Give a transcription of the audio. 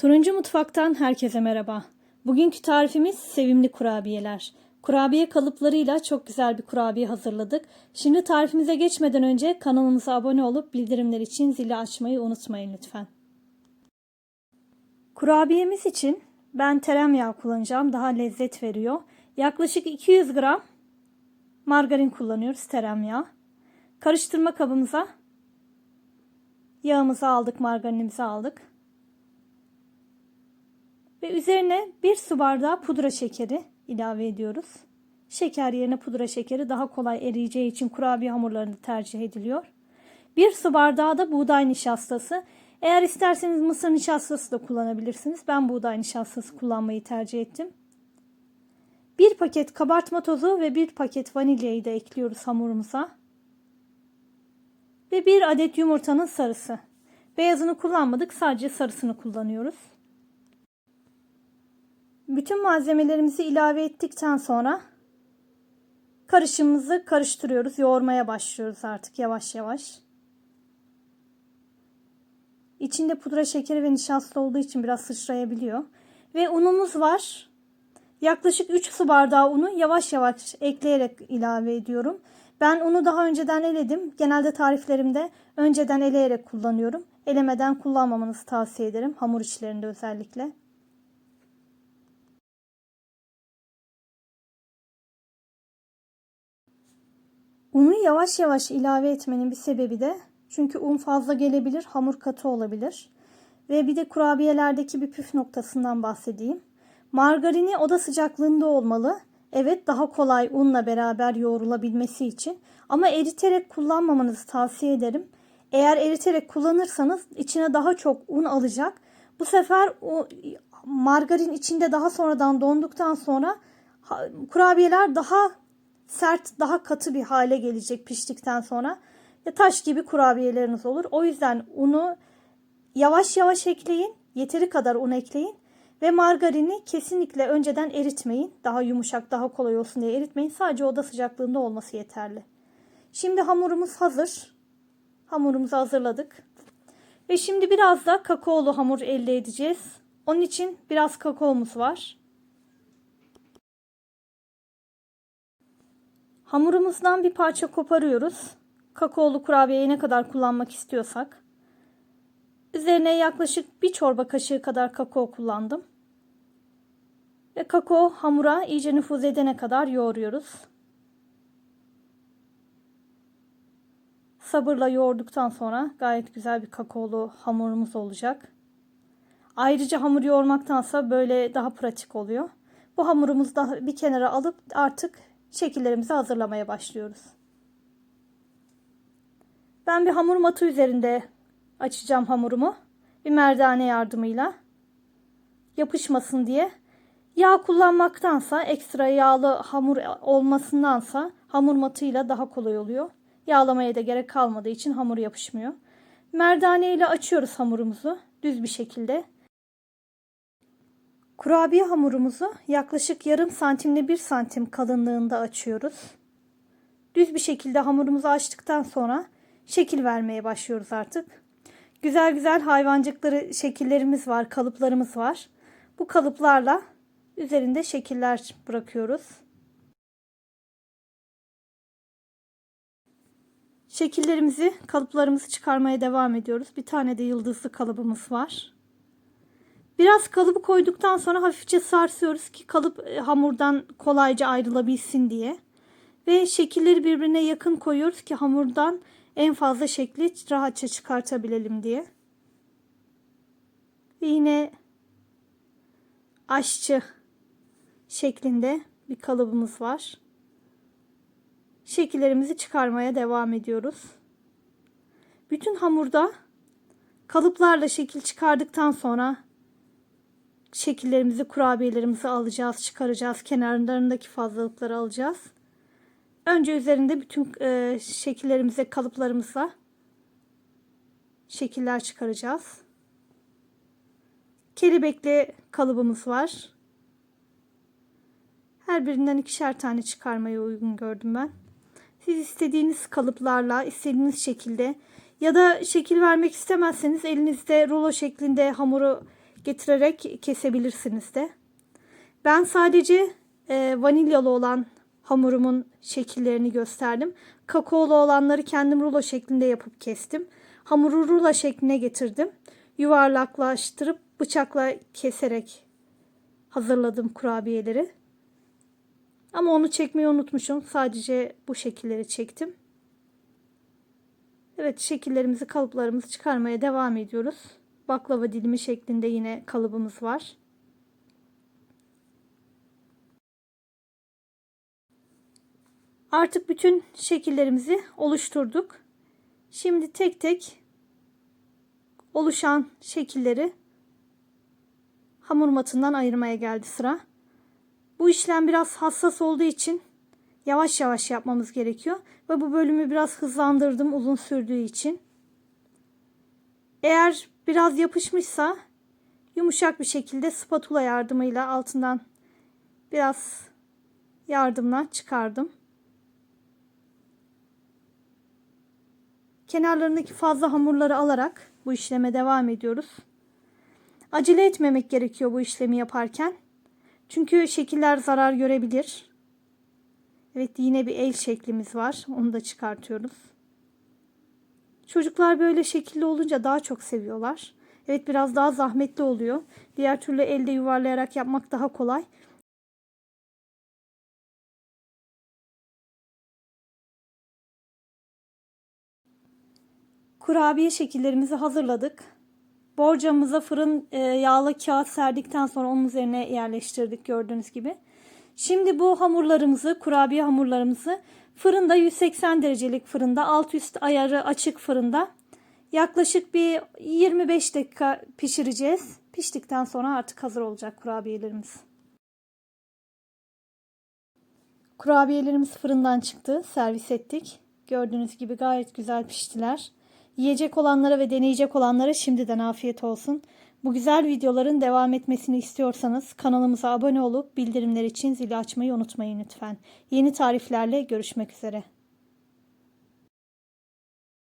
Turuncu Mutfak'tan herkese merhaba. Bugünkü tarifimiz sevimli kurabiyeler. Kurabiye kalıplarıyla çok güzel bir kurabiye hazırladık. Şimdi tarifimize geçmeden önce kanalımıza abone olup bildirimler için zili açmayı unutmayın lütfen. Kurabiyemiz için ben tereyağı kullanacağım. Daha lezzet veriyor. Yaklaşık 200 gram margarin kullanıyoruz tereyağı. Karıştırma kabımıza yağımızı aldık, margarinimizi aldık. Ve üzerine bir su bardağı pudra şekeri ilave ediyoruz. Şeker yerine pudra şekeri daha kolay eriyeceği için kurabiye hamurlarında tercih ediliyor. Bir su bardağı da buğday nişastası. Eğer isterseniz mısır nişastası da kullanabilirsiniz. Ben buğday nişastası kullanmayı tercih ettim. Bir paket kabartma tozu ve bir paket vanilyayı da ekliyoruz hamurumuza. Ve bir adet yumurtanın sarısı. Beyazını kullanmadık sadece sarısını kullanıyoruz. Bütün malzemelerimizi ilave ettikten sonra karışımımızı karıştırıyoruz. Yoğurmaya başlıyoruz artık yavaş yavaş. İçinde pudra şekeri ve nişasta olduğu için biraz sıçrayabiliyor. Ve unumuz var. Yaklaşık 3 su bardağı unu yavaş yavaş ekleyerek ilave ediyorum. Ben unu daha önceden eledim. Genelde tariflerimde önceden eleyerek kullanıyorum. Elemeden kullanmamanızı tavsiye ederim. Hamur işlerinde özellikle. Unu yavaş yavaş ilave etmenin bir sebebi de çünkü un fazla gelebilir, hamur katı olabilir. Ve bir de kurabiyelerdeki bir püf noktasından bahsedeyim. Margarini oda sıcaklığında olmalı. Evet daha kolay unla beraber yoğrulabilmesi için. Ama eriterek kullanmamanızı tavsiye ederim. Eğer eriterek kullanırsanız içine daha çok un alacak. Bu sefer o margarin içinde daha sonradan donduktan sonra kurabiyeler daha sert, daha katı bir hale gelecek piştikten sonra. Ya taş gibi kurabiyeleriniz olur. O yüzden unu yavaş yavaş ekleyin. Yeteri kadar un ekleyin. Ve margarini kesinlikle önceden eritmeyin. Daha yumuşak, daha kolay olsun diye eritmeyin. Sadece oda sıcaklığında olması yeterli. Şimdi hamurumuz hazır. Hamurumuzu hazırladık. Ve şimdi biraz da kakaolu hamur elde edeceğiz. Onun için biraz kakaomuz var. Hamurumuzdan bir parça koparıyoruz. Kakaolu kurabiyeyi ne kadar kullanmak istiyorsak. Üzerine yaklaşık bir çorba kaşığı kadar kakao kullandım. Ve kakao hamura iyice nüfuz edene kadar yoğuruyoruz. Sabırla yoğurduktan sonra gayet güzel bir kakaolu hamurumuz olacak. Ayrıca hamur yoğurmaktansa böyle daha pratik oluyor. Bu hamurumuzu da bir kenara alıp artık şekillerimizi hazırlamaya başlıyoruz. Ben bir hamur matı üzerinde açacağım hamurumu. Bir merdane yardımıyla. Yapışmasın diye. Yağ kullanmaktansa ekstra yağlı hamur olmasındansa hamur matıyla daha kolay oluyor. Yağlamaya da gerek kalmadığı için hamur yapışmıyor. Merdane ile açıyoruz hamurumuzu düz bir şekilde. Kurabiye hamurumuzu yaklaşık yarım santimle bir santim kalınlığında açıyoruz. Düz bir şekilde hamurumuzu açtıktan sonra şekil vermeye başlıyoruz artık. Güzel güzel hayvancıkları şekillerimiz var, kalıplarımız var. Bu kalıplarla üzerinde şekiller bırakıyoruz. Şekillerimizi, kalıplarımızı çıkarmaya devam ediyoruz. Bir tane de yıldızlı kalıbımız var. Biraz kalıbı koyduktan sonra hafifçe sarsıyoruz ki kalıp e, hamurdan kolayca ayrılabilsin diye. Ve şekilleri birbirine yakın koyuyoruz ki hamurdan en fazla şekli rahatça çıkartabilelim diye. Ve yine aşçı şeklinde bir kalıbımız var. Şekillerimizi çıkarmaya devam ediyoruz. Bütün hamurda kalıplarla şekil çıkardıktan sonra şekillerimizi, kurabiyelerimizi alacağız, çıkaracağız. Kenarlarındaki fazlalıkları alacağız. Önce üzerinde bütün e, şekillerimize, kalıplarımızla şekiller çıkaracağız. Kelebekli kalıbımız var. Her birinden ikişer tane çıkarmayı uygun gördüm ben. Siz istediğiniz kalıplarla, istediğiniz şekilde ya da şekil vermek istemezseniz elinizde rulo şeklinde hamuru getirerek kesebilirsiniz de. Ben sadece e, vanilyalı olan hamurumun şekillerini gösterdim. Kakaolu olanları kendim rulo şeklinde yapıp kestim. Hamuru rulo şekline getirdim. Yuvarlaklaştırıp bıçakla keserek hazırladım kurabiyeleri. Ama onu çekmeyi unutmuşum. Sadece bu şekilleri çektim. Evet şekillerimizi kalıplarımızı çıkarmaya devam ediyoruz. Baklava dilimi şeklinde yine kalıbımız var. Artık bütün şekillerimizi oluşturduk. Şimdi tek tek oluşan şekilleri hamur matından ayırmaya geldi sıra. Bu işlem biraz hassas olduğu için yavaş yavaş yapmamız gerekiyor. Ve bu bölümü biraz hızlandırdım uzun sürdüğü için. Eğer biraz yapışmışsa yumuşak bir şekilde spatula yardımıyla altından biraz yardımla çıkardım. Kenarlarındaki fazla hamurları alarak bu işleme devam ediyoruz. Acele etmemek gerekiyor bu işlemi yaparken. Çünkü şekiller zarar görebilir. Evet yine bir el şeklimiz var. Onu da çıkartıyoruz. Çocuklar böyle şekilli olunca daha çok seviyorlar. Evet biraz daha zahmetli oluyor. Diğer türlü elde yuvarlayarak yapmak daha kolay. Kurabiye şekillerimizi hazırladık. Borcamıza fırın e, yağlı kağıt serdikten sonra onun üzerine yerleştirdik gördüğünüz gibi. Şimdi bu hamurlarımızı, kurabiye hamurlarımızı fırında 180 derecelik fırında, alt üst ayarı açık fırında yaklaşık bir 25 dakika pişireceğiz. Piştikten sonra artık hazır olacak kurabiyelerimiz. Kurabiyelerimiz fırından çıktı, servis ettik. Gördüğünüz gibi gayet güzel piştiler. Yiyecek olanlara ve deneyecek olanlara şimdiden afiyet olsun. Bu güzel videoların devam etmesini istiyorsanız kanalımıza abone olup bildirimler için zili açmayı unutmayın lütfen. Yeni tariflerle görüşmek üzere.